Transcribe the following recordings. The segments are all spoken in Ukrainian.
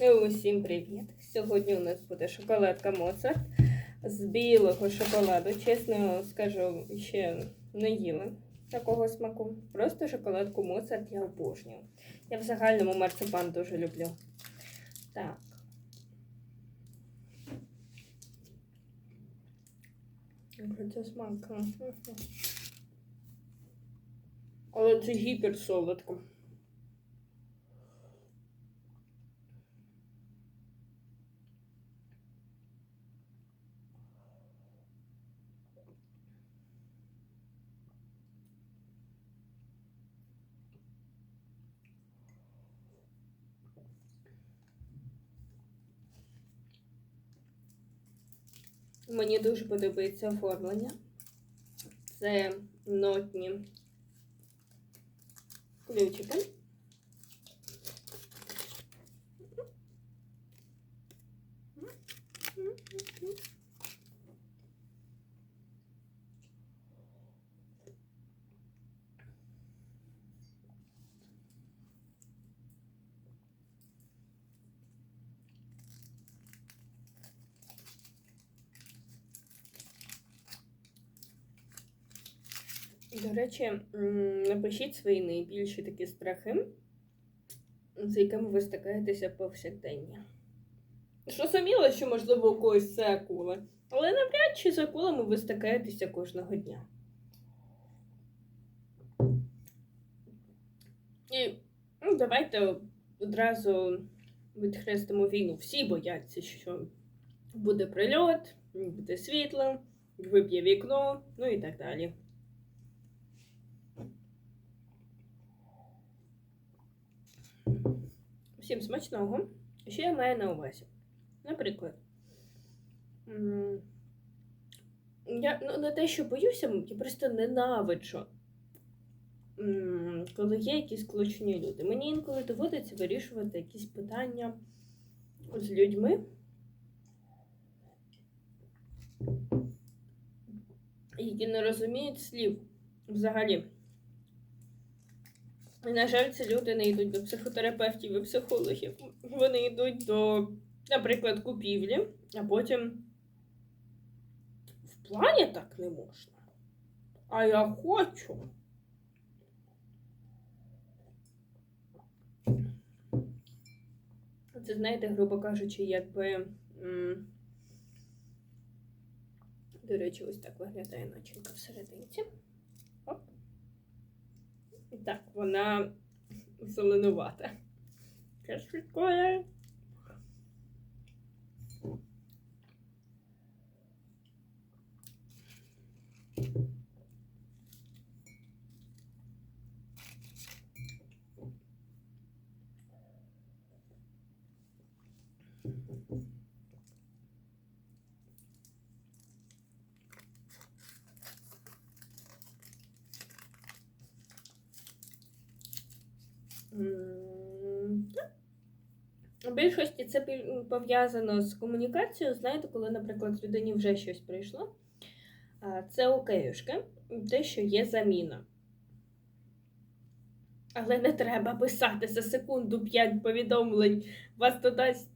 Усім привіт! Сьогодні у нас буде шоколадка Моцарт з білого шоколаду. Чесно скажу, ще не їла такого смаку. Просто шоколадку Моцарт я обожнюю. Я в загальному марципан дуже люблю. Так. Це смак. Але це гіпер Мені дуже подобається оформлення. Це нотні ключики. До речі, напишіть свої найбільші такі страхи, з якими ви стикаєтеся повсякдення. Зрозуміло, що, можливо, у когось це акула, але навряд чи з акулами ви стикаєтеся кожного дня. І ну, давайте одразу відхрестимо війну. Всі бояться, що буде прильот, буде світло, виб'є вікно, ну і так далі. Всім смачного. Що я маю на увазі? Наприклад, я ну, не те, що боюся, я просто ненавиджу, коли є якісь склочені люди. Мені інколи доводиться вирішувати якісь питання з людьми, які не розуміють слів взагалі. І, на жаль, ці люди не йдуть до психотерапевтів і психологів. Вони йдуть до, наприклад, купівлі, а потім в плані так не можна. А я хочу. Це, знаєте, грубо кажучи, якби. До речі, ось так виглядає начинка всерединці. Так, вона зеленувата. Теж прикольно. М, так. У більшості це пов'язано з комунікацією. Знаєте, коли, наприклад, людині вже щось прийшло, це окейушки, те, що є заміна. Але не треба писати за секунду 5 повідомлень. Вас додасть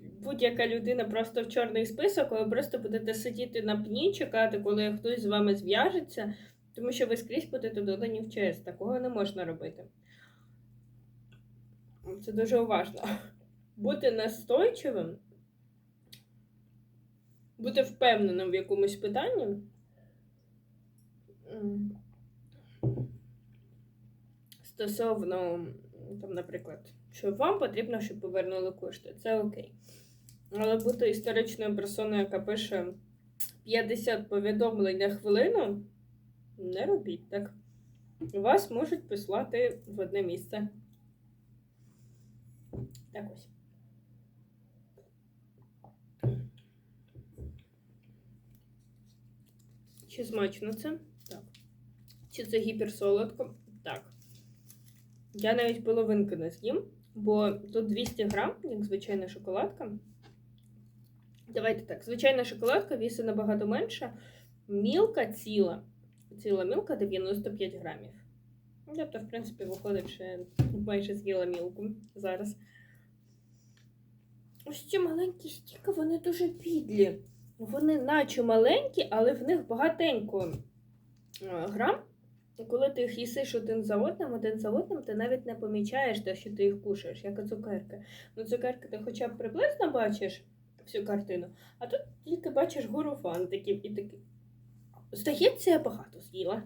будь-яка людина просто в чорний список, ви просто будете сидіти на пні, чекати, коли хтось з вами зв'яжеться, тому що ви скрізь будете додані в ЧС. Такого не можна робити. Це дуже уважно. Бути настойчивим, бути впевненим в якомусь питанні. Стосовно, там, наприклад, що вам потрібно, щоб повернули кошти. Це окей. Але бути історичною персоною, яка пише 50 повідомлень на хвилину, не робіть так. Вас можуть послати в одне місце. Так ось. Чи смачно це? Так. Чи це гіперсолодко? Так. Я навіть половинки не з'їм, бо тут 200 грам, як звичайна шоколадка. Давайте так, звичайна шоколадка вісить набагато менше. Мілка ціла. Ціла мілка 95 грамів. Тобто, в принципі, виходить, що майже з'їла мілку зараз. ось ці маленькі стіки, вони дуже підлі. Вони наче маленькі, але в них багатенько е, грам. І коли ти їх їсиш один за одним, один за одним, ти навіть не помічаєш те, що ти їх кушаєш, як і цукерки. Ну, цукерки ти хоча б приблизно бачиш всю картину, а тут тільки бачиш гору фантиків і такий. Здається, я багато з'їла.